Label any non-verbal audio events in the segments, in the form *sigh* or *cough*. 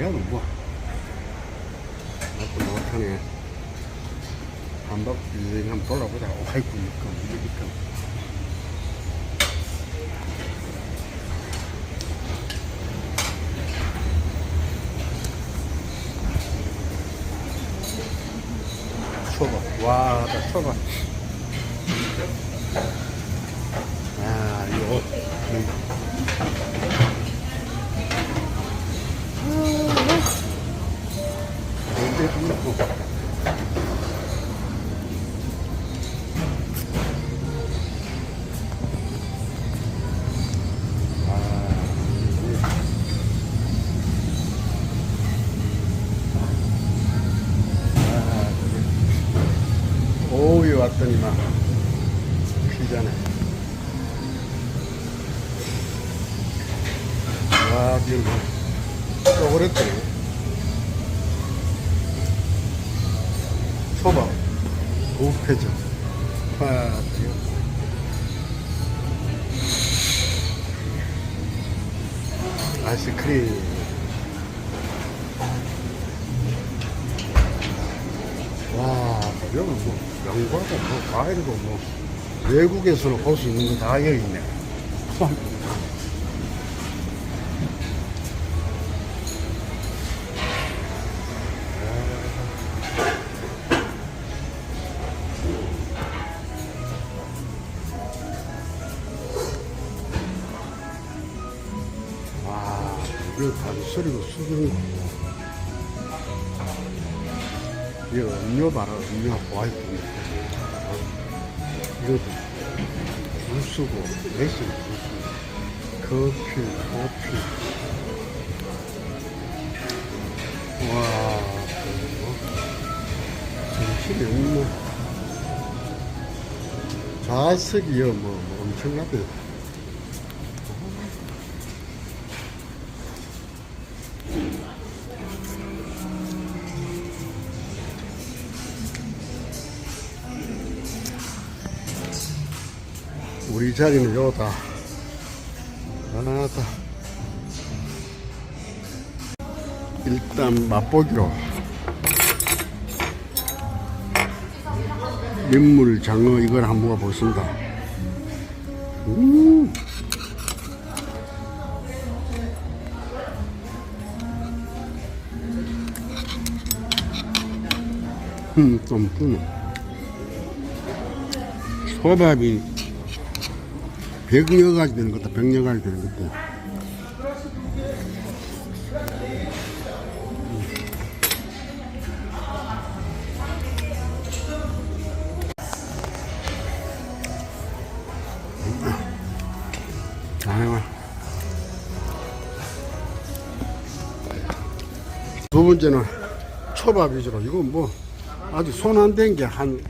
야는 뭐. 나도 못하네. 한 바퀴 한번 돌아보자. 이거, 이거, 이거. 초밥. 와, 나 초밥. 아, 이거. 와, 지금 쪼그랬더니. 초밥, 우패전, 파티요. 아이스크림. 와, 여기 뭐, 양과도 뭐, 과일도 뭐, 외국에서는 볼 수 있는 거 다 여기 있네. 이거 단소리고 숙이는 거고. 이거 음료 봐라, 음료 화이트. 이것도 주스고, 레슨 주스. 커피, 커피. 와, 뭐, 정신이 없네. 좌석이요, 뭐, 뭐 엄청나게. 우리 자리는 요다. 하나다. 일단 맛보기로. 민물 장어 이걸 한번 먹어보겠습니다. 음. 음, 좀 뜨네. 소밥이 백여가지 되는 것다, 백여가지 되는. 아이고. 두 번째는 초밥 위주로. 이건 뭐, 아주 손 안 댄 게 한,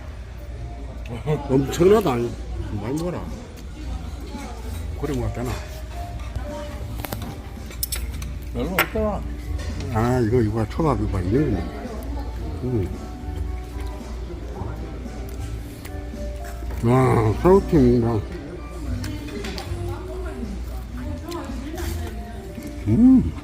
엄청나다. 많이 먹어라. 그래 뭐 되나? 별로 없더라. 아 이거 이거 초밥 이거 있는 거. 음. 와 사우팀이랑. 음.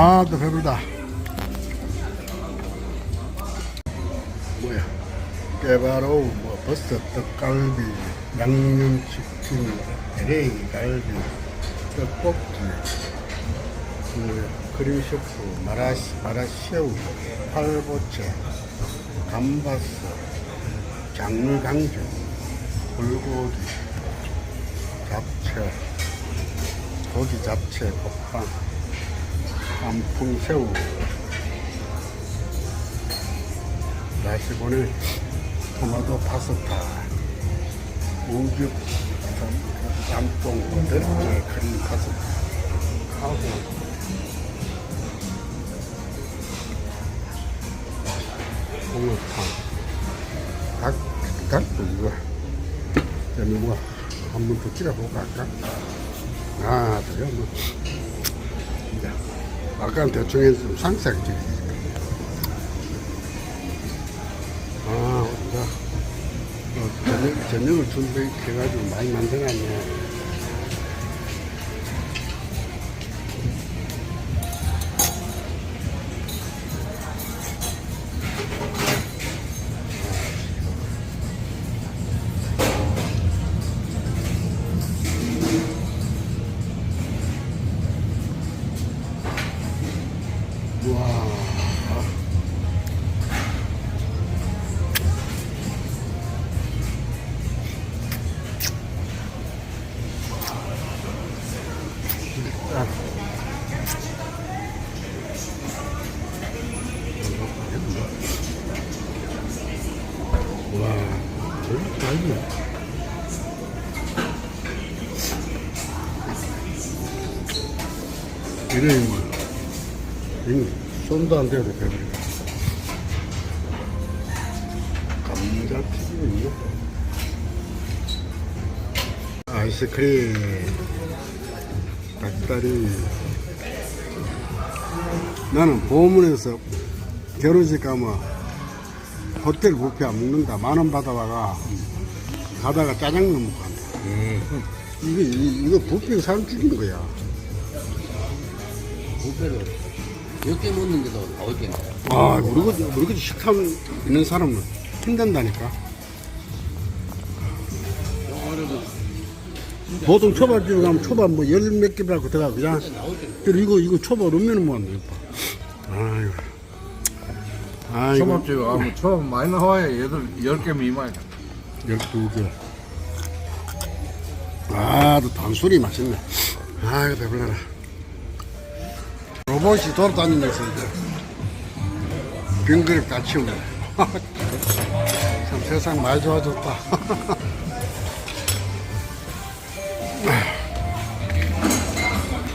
아, 또 배불다. 뭐야? 깨바로우, 뭐, 버섯, 떡갈비, 양념치킨, LA 갈비, 떡볶이, 그, 크림셰프, 마라시, 마라새우, 팔보채, 감바스, 장르강정, 불고기, 잡채, 고기 잡채, 볶방, 깐풍새우. 나시고는 토마토 파스타 우육 짬뽕 거들 크림 파스타. 하고. 홍어탕. 닭 뭐, 한번더 찔러볼까, 할까? 아, 그래요, 뭐. 이제, 아까는 대충 해서 좀 상세하게 아, 우리가, 어, 저녁, 저녁을 준비해가지고 많이 만들어놨네. 달리. 이래, 뭐. 이 손도 안 대도 배부르다. 감자 튀김이요? 아이스크림, 닭다리. 나는 보문에서 결혼식 가면 호텔 뷔페 안 먹는다. 만 원 받아와가 가다가 짜장면 먹고 간다. 음. 이거, 이거 부패가 사람 죽인 거야. 부패로 몇 개 먹는 게더 나올 게 나요. 아, 우리 거지, 모르겠지. 식탐 있는 사람은 힘든다니까. 보통 초밥집에 가면 초밥 뭐 열 몇 개 받고 들어가, 그냥. 그리고 이거, 이거 초밥 없면 뭐 하는 거야. 아이고. 아이고. 초밥집에 가면 초밥 많이 나와야 얘들 10개 미만이야. 12개. 아, 또 단순히 맛있네. 아, 이거 배불러라. 로봇이 돌아다니면서 이제 빙그릇 다 치우네 *laughs* 참 세상 많이 좋아졌다. *laughs*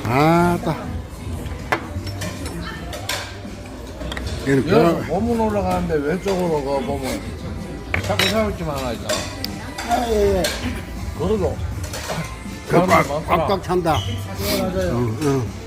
아따. 얘는 벼락. 몸은 올라가는데 왼쪽으로 가 보면 자꾸 사육지만 하나 있잖아. 그러죠. 꽉, 꽉꽉 찬다. 맞아요. 응, 응.